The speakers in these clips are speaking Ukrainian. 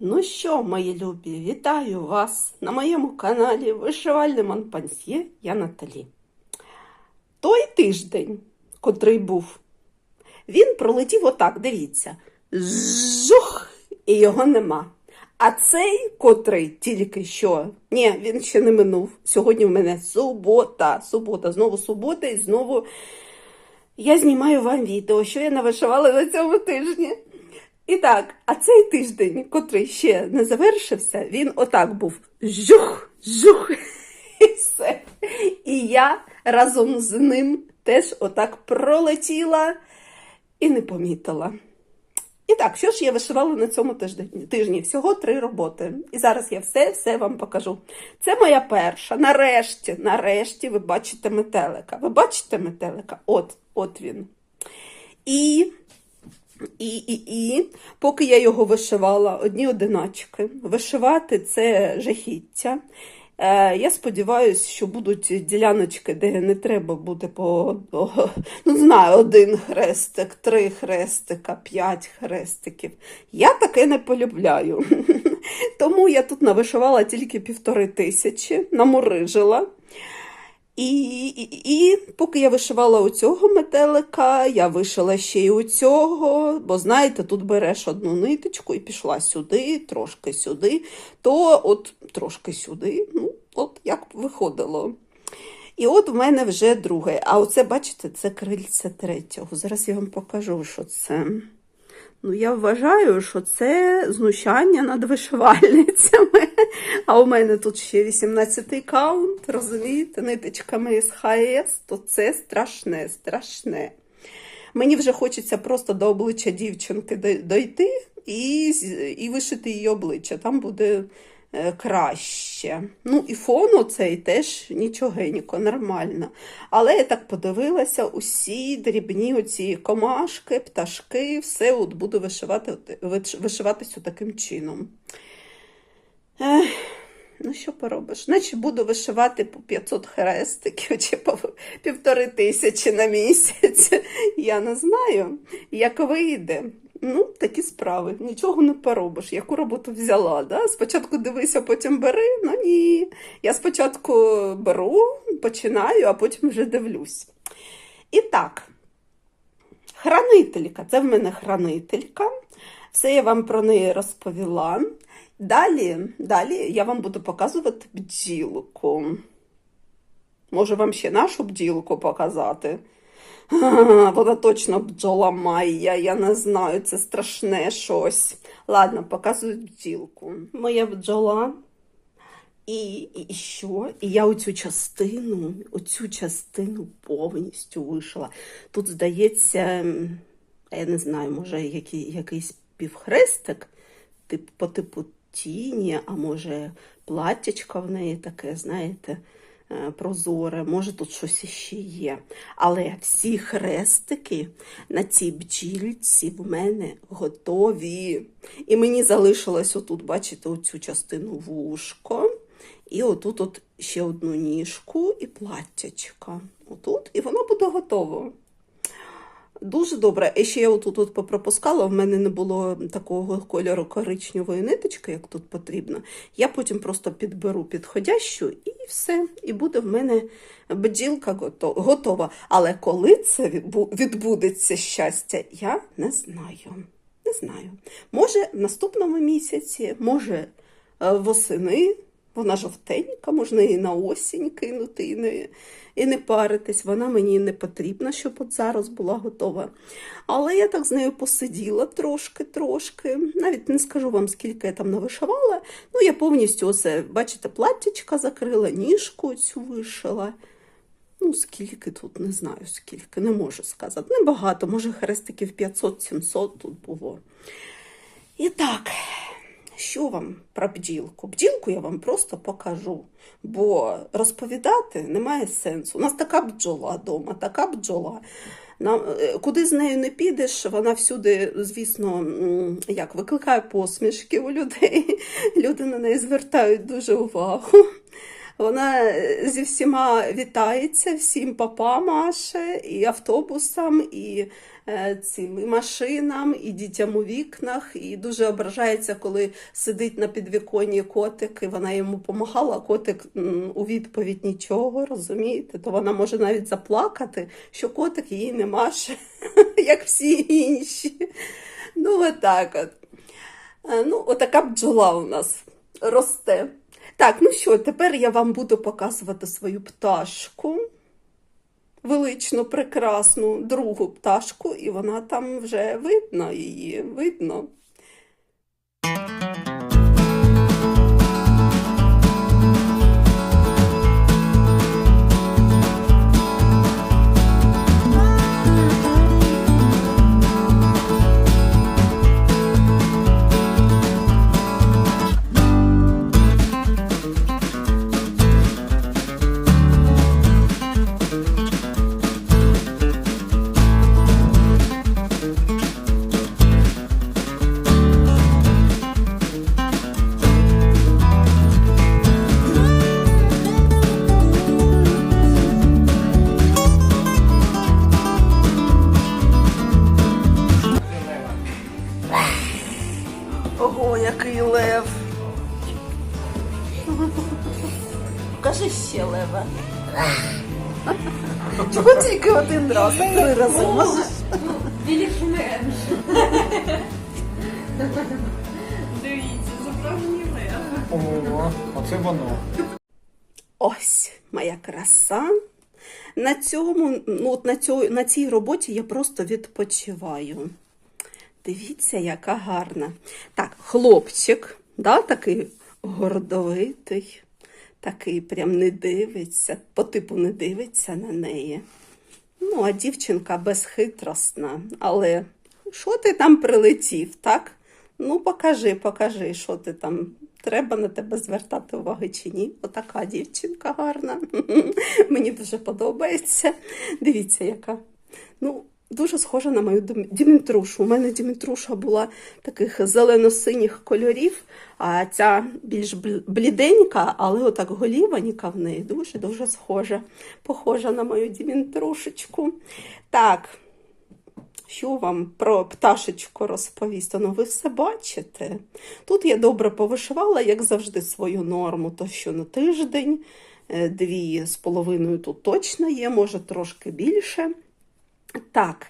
Ну що, мої любі, вітаю вас на моєму каналі Вишивальне Монпансьє я Наталі. Той тиждень, котрий був, він пролетів отак, дивіться. Жух! І його нема. А цей, котрий тільки що, ні, він ще не минув. Сьогодні в мене субота, субота, знову субота, і знову я знімаю вам відео, що я навишивала на цьому тижні. І так, а цей тиждень, котрий ще не завершився, він отак був жух, жух, і все. І я разом з ним теж отак пролетіла і не помітила. І так, що ж я вишивала на цьому тижні? Всього три роботи. І зараз я все-все вам покажу. Це моя перша. Нарешті, нарешті ви бачите метелика. Ви бачите метелика? От, от він. І і, і, і, поки я його вишивала, одні одиначки. Вишивати це жахіття. Е, я сподіваюся, що будуть діляночки, де не треба буде по о, ну, знаю, один хрестик, три хрестика, п'ять хрестиків. Я таке не полюбляю. Тому я тут навишивала тільки півтори тисячі, намурижила. І, і, і поки я вишивала у цього метелика, я вишила ще й у цього, бо знаєте, тут береш одну ниточку і пішла сюди, трошки сюди, то от трошки сюди, ну, от як виходило. І от в мене вже друге. А оце, бачите, це крильце третього. Зараз я вам покажу, що це. Ну, я вважаю, що це знущання над вишивальницями. А у мене тут ще 18-й каунт, розумієте, ниточками з ХС, то це страшне, страшне. Мені вже хочеться просто до обличчя дівчинки дойти і, і вишити її обличчя. Там буде краще. Ну, і фон оцей теж нічогенько, нормально. Але я так подивилася, усі дрібні оці комашки, пташки, все от буду вишивати, вишиватися таким чином. Ех, ну, що поробиш? Значить, буду вишивати по 500 хрестиків чи по півтори тисячі на місяць. Я не знаю, як вийде. Ну, такі справи. Нічого не поробиш. Яку роботу взяла? Да? Спочатку дивися, потім бери. Ну ні. Я спочатку беру, починаю, а потім вже дивлюсь. І так, хранителька. Це в мене хранителька. Все я вам про неї розповіла. Далі, далі я вам буду показувати бджілку. Можу вам ще нашу бджілку показати. Вона точно бджола Майя, я не знаю, це страшне щось. Ладно, показую бджілку. Моя бджола. І, і, і що? І я оцю частину, оцю частину повністю вишила. Тут, здається, я не знаю, може, який, якийсь півхрестик, тип, по типу тіні, а може, платтячка в неї таке, знаєте, прозоре, може тут щось іще є. Але всі хрестики на цій бджільці в мене готові. І мені залишилось отут, бачите, оцю частину вушко. І отут от ще одну ніжку і платтячка. Отут, і воно буде готово. Дуже добре. І ще я отут от попропускала, в мене не було такого кольору коричневої ниточки, як тут потрібно. Я потім просто підберу підходящу і все. І буде в мене бджілка готова. Але коли це відбудеться щастя, я не знаю. Не знаю. Може, в наступному місяці, може, е, восени. Вона жовтенька, можна її на осінь кинути і не і не паритись. Вона мені не потрібна, щоб от зараз була готова. Але я так з нею посиділа трошки-трошки. Навіть не скажу вам, скільки я там навишивала. Ну, я повністю оце, бачите, платтячка закрила, ніжку цю вишила. Ну, скільки тут, не знаю, скільки, не можу сказати. Небагато, може, хрестиків 500-700 тут було. І так. Що вам про бджілку? Бджілку я вам просто покажу, бо розповідати немає сенсу. У нас така бджола вдома, така бджола. Нам, е, Куди з нею не підеш, вона всюди, звісно, як викликає посмішки у людей. Люди на неї звертають дуже увагу. Вона е, зі всіма вітається, всім папа маше, і автобусам, і цим і машинам, і дітям у вікнах, і дуже ображається, коли сидить на підвіконні котик, і вона йому допомагала, а котик у відповідь нічого, розумієте? То вона може навіть заплакати, що котик її не маше, як всі інші. Ну, отак от. Е, Ну, отака бджола у нас росте. Так, ну що, тепер я вам буду показувати свою пташку. Величну, прекрасну другу пташку, і вона там вже видно її, видно. Чого тільки один раз? Три рази можеш? Більше менше. Дивіться, справжній лев. Ого, оце воно. Ось моя краса. На цьому, ну, от на, цьо, на цій роботі я просто відпочиваю. Дивіться, яка гарна. Так, хлопчик, да, такий гордовитий, такий прям не дивиться, по типу не дивиться на неї. Ну, а дівчинка безхитросна. Але що ти там прилетів, так? Ну, покажи, покажи, що ти там. Треба на тебе звертати увагу чи ні. Отака дівчинка гарна. Мені дуже подобається. Дивіться, яка. Ну, дуже схожа на мою Дім- Дімітрушу. У мене Дімітруша була таких зелено-синіх кольорів, а ця більш бліденька, але отак голіваніка в неї дуже-дуже схожа. Похожа на мою Дімітрушечку. Так, що вам про пташечку розповісти? Ну, ви все бачите. Тут я добре повишивала, як завжди, свою норму, то що на тиждень, е, дві з половиною тут точно є, може трошки більше. Так,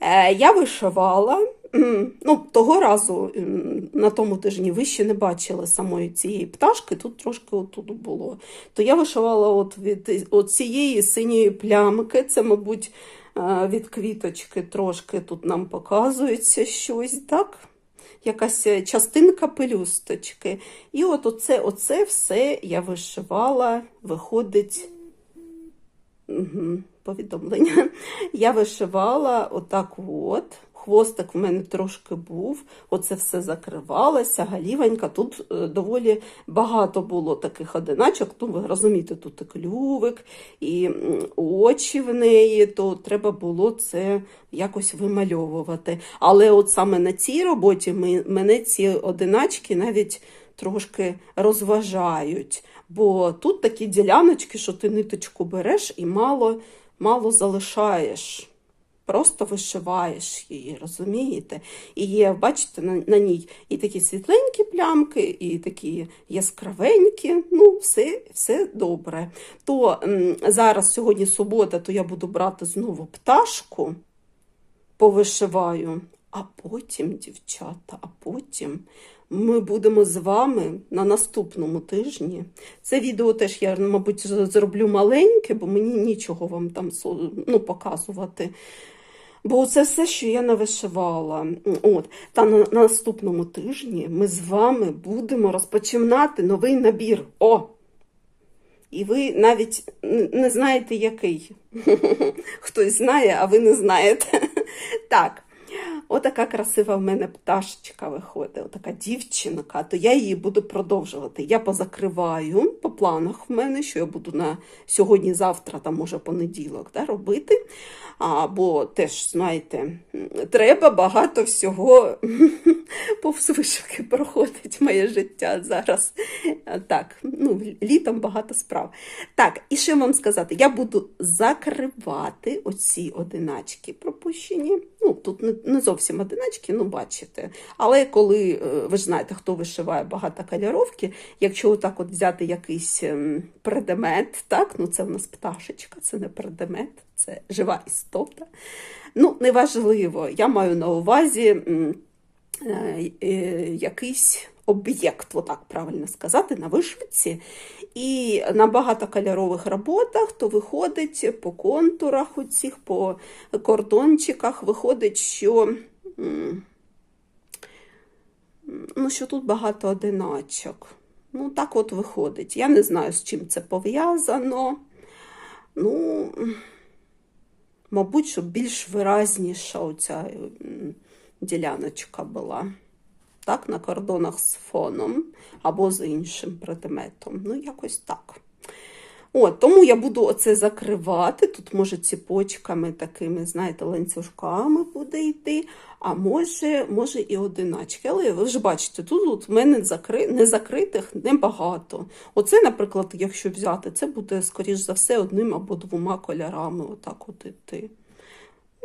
е, я вишивала. Ну, того разу на тому тижні ви ще не бачили самої цієї пташки, тут трошки отут було. То я вишивала от від от цієї синьої плямки, це, мабуть, е, від квіточки трошки тут нам показується щось, так? Якась е, частинка пелюсточки. І от оце, оце все я вишивала, виходить. Угу, повідомлення. Я вишивала отак от. Хвостик в мене трошки був, оце все закривалося, галівенька. Тут е, доволі багато було таких одиначок. Ну, ви розумієте, тут і клювик, і очі в неї, то треба було це якось вимальовувати. Але от саме на цій роботі мене ці одиначки навіть трошки розважають. Бо тут такі діляночки, що ти ниточку береш і мало, мало залишаєш. Просто вишиваєш її, розумієте? І є, бачите, на, на ній і такі світленькі плямки, і такі яскравенькі. Ну, все, все добре. То м, зараз, сьогодні субота, то я буду брати знову пташку, повишиваю, а потім, дівчата, а потім ми будемо з вами на наступному тижні. Це відео теж я, мабуть, зроблю маленьке, бо мені нічого вам там ну, показувати. Бо це все, що я навишивала. От. Та на, на наступному тижні ми з вами будемо розпочинати новий набір. О! І ви навіть не знаєте, який. Хтось знає, а ви не знаєте. Так. Отака красива в мене пташечка виходить, отака дівчинка, то я її буду продовжувати. Я позакриваю по планах в мене, що я буду на сьогодні-завтра, там може понеділок, да, робити. Або теж, знаєте, треба багато всього повз проходить моє життя зараз. Так, ну, літом багато справ. Так, і що вам сказати? Я буду закривати оці одиначки пропущені. Ну, тут не, зовсім одиначки, ну бачите. Але коли, е, ви ж знаєте, хто вишиває багатокольоровки, якщо отак от взяти якийсь ем, предмет, так, ну це в нас пташечка, це не предмет, це жива істота. Ну, неважливо, я маю на увазі е, е, якийсь об'єкт, отак правильно сказати, на вишивці. І на багатокольорових роботах то виходить по контурах, оцих, по кордончиках, виходить, що, ну, що тут багато одиначок. Ну, так от виходить. Я не знаю, з чим це пов'язано. Ну, мабуть, щоб більш виразніша оця діляночка була. Так, на кордонах з фоном або з іншим предметом. Ну, якось так. От, тому я буду оце закривати. Тут, може, ціпочками такими, знаєте, ланцюжками буде йти, а може, може і одиначки. Але ви ж бачите, тут у мене закри... незакритих небагато. Оце, наприклад, якщо взяти, це буде, скоріш за все, одним або двома кольорами отак от іти.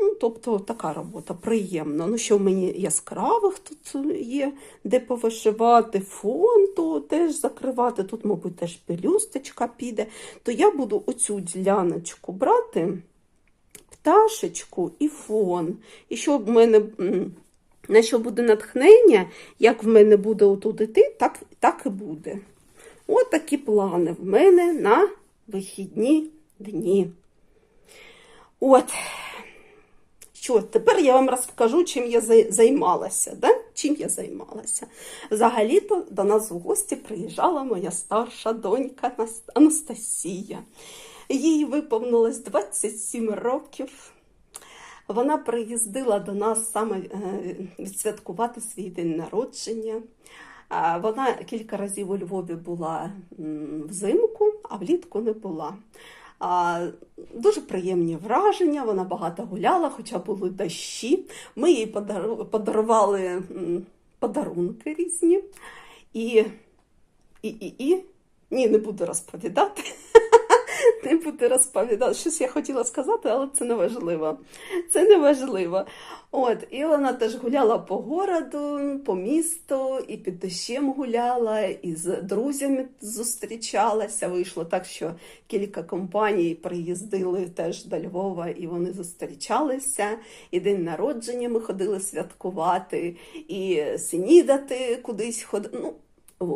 Ну, тобто така робота приємна. Ну, що в мені яскравих тут є, де повишивати фон, то теж закривати. Тут, мабуть, теж пелюсточка піде. То я буду оцю діляночку брати, пташечку і фон. І щоб в мене. На що буде натхнення, як в мене буде отут іти, так, так і буде. От такі плани в мене на вихідні дні. От. Що, тепер я вам розкажу, чим я займалася. Да? Чим я займалася? Взагалі-то до нас в гості приїжджала моя старша донька Анастасія. Їй виповнилось 27 років. Вона приїздила до нас саме е, відсвяткувати свій день народження. Вона кілька разів у Львові була взимку, а влітку не була. Дуже приємні враження, вона багато гуляла, хоча були дощі. Ми їй подару- подарували подарунки різні. І, і, і, і, ні, не буду розповідати. Не буду розповідати. Щось я хотіла сказати, але це не важливо. Це не важливо. От, і вона теж гуляла по городу, по місту, і під дощем гуляла, і з друзями зустрічалася. Вийшло так, що кілька компаній приїздили теж до Львова, і вони зустрічалися. І день народження ми ходили святкувати, і снідати кудись ходили. Ну,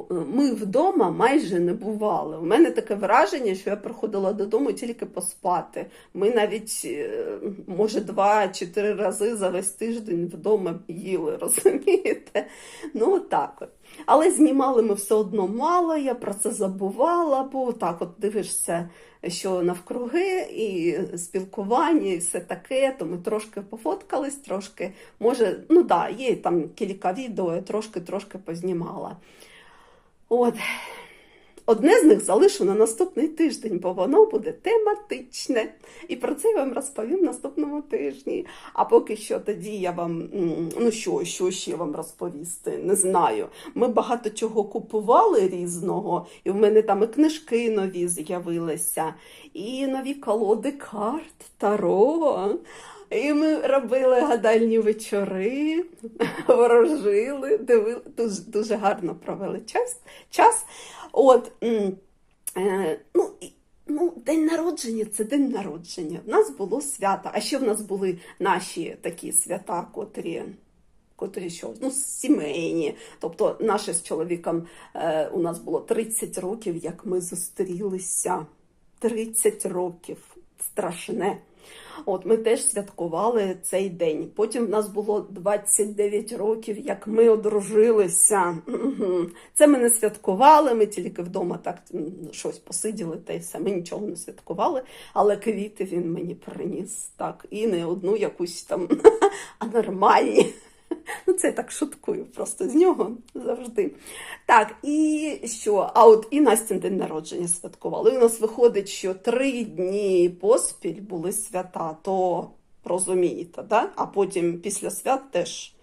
ми вдома майже не бували. У мене таке враження, що я приходила додому тільки поспати. Ми навіть, е, може, два чи три рази за весь тиждень вдома їли, розумієте? Ну, так от. Але знімали ми все одно мало, я про це забувала, бо так от дивишся, що навкруги, і спілкування, і все таке, то ми трошки пофоткались, трошки, може, ну да, є там кілька відео, я трошки-трошки познімала. От. Одне з них залишу на наступний тиждень, бо воно буде тематичне. І про це я вам розповім наступному тижні. А поки що тоді я вам, ну що, що ще вам розповісти? Не знаю. Ми багато чого купували різного, і в мене там і книжки нові з'явилися, і нові колоди карт, таро. І ми робили гадальні вечори, ворожили, дивили, дуже, дуже гарно провели час. час. От, е, ну, ну, день народження це день народження. В нас було свято. А ще в нас були наші такі свята, котрі. Котрі що, ну, сімейні. Тобто, наше з чоловіком е, у нас було 30 років, як ми зустрілися. 30 років. Страшне. От ми теж святкували цей день. Потім в нас було 29 років, як ми одружилися. Це ми не святкували, ми тільки вдома так щось посиділи та й все. Ми нічого не святкували, але квіти він мені приніс. Так, і не одну якусь там, а нормальні. Ну, це так шуткую просто з нього завжди. Так, і що? А от і Настін день народження святкували. І у нас виходить, що три дні поспіль були свята. То розумієте, да? а потім після свят теж.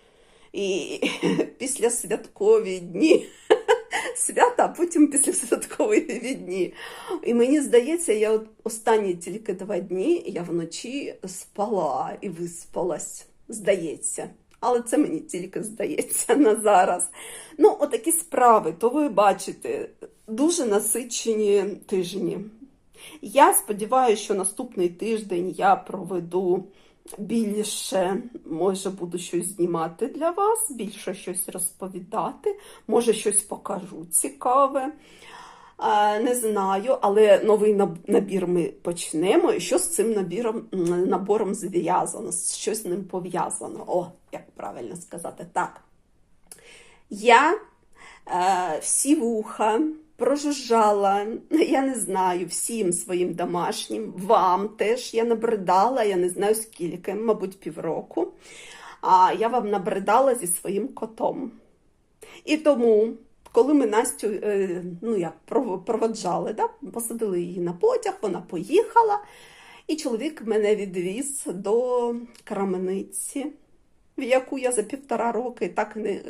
І після святкові дні. Свята, а потім після святкові дні. І мені здається, я останні тільки два дні я вночі спала і виспалась. Здається. Але це мені тільки здається на зараз. Ну, отакі справи, то ви бачите, дуже насичені тижні. Я сподіваюся, що наступний тиждень я проведу більше, може, буду щось знімати для вас, більше щось розповідати, може, щось покажу цікаве. Не знаю, але новий набір ми почнемо. І що з цим набіром, набором зв'язано, що з ним пов'язано? О, як правильно сказати, так. Я е, всі вуха прожужжала, я не знаю, всім своїм домашнім, вам теж я набридала, я не знаю скільки, мабуть, півроку. А я вам набридала зі своїм котом. І тому, коли ми Настю е, ну як, проводжали, да? посадили її на потяг, вона поїхала, і чоловік мене відвіз до крамниці, в яку я за півтора роки так не,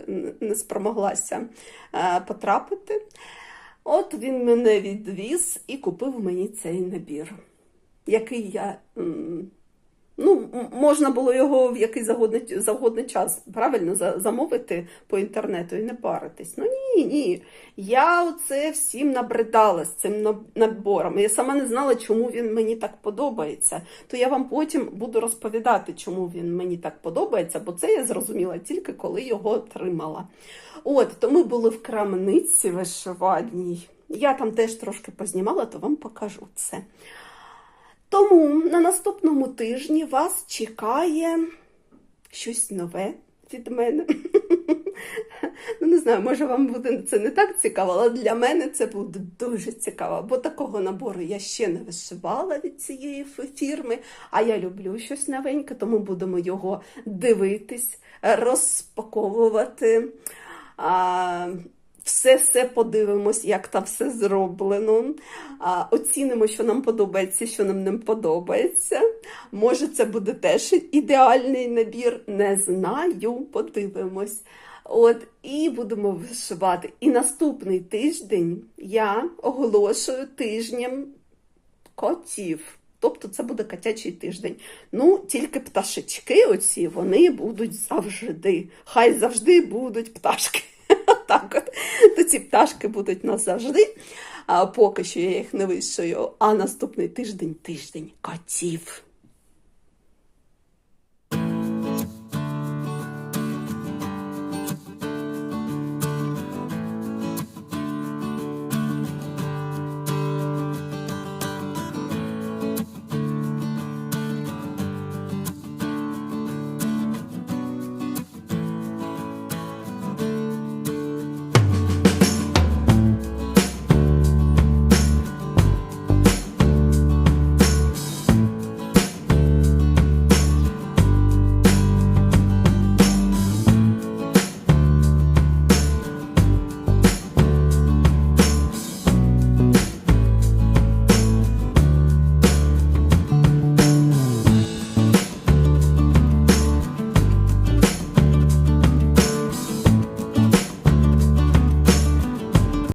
не спромоглася е, потрапити. От він мене відвіз і купив мені цей набір, який я. Ну, можна було його в який завгодний, завгодний час правильно замовити по інтернету і не паритись. Ну ні, ні. Я оце всім набридала з цим набором. Я сама не знала, чому він мені так подобається. То я вам потім буду розповідати, чому він мені так подобається, бо це я зрозуміла тільки коли його отримала. От, то ми були в крамниці вишивальній. Я там теж трошки познімала, то вам покажу це. Тому на наступному тижні вас чекає щось нове від мене. Ну, не знаю, може вам буде це не так цікаво, але для мене це буде дуже цікаво, бо такого набору я ще не вишивала від цієї фірми, а я люблю щось новеньке, тому будемо його дивитись, розпаковувати. Все все подивимось, як там все зроблено. Оцінимо, що нам подобається, що нам не подобається. Може, це буде теж ідеальний набір. Не знаю, подивимось. От, і будемо вишивати. І наступний тиждень я оголошую тижнем котів. Тобто це буде котячий тиждень. Ну, тільки пташечки оці, вони будуть завжди. Хай завжди будуть пташки. Так от. То ці пташки будуть назавжди. А поки що я їх не вишую. А наступний тиждень тиждень котів.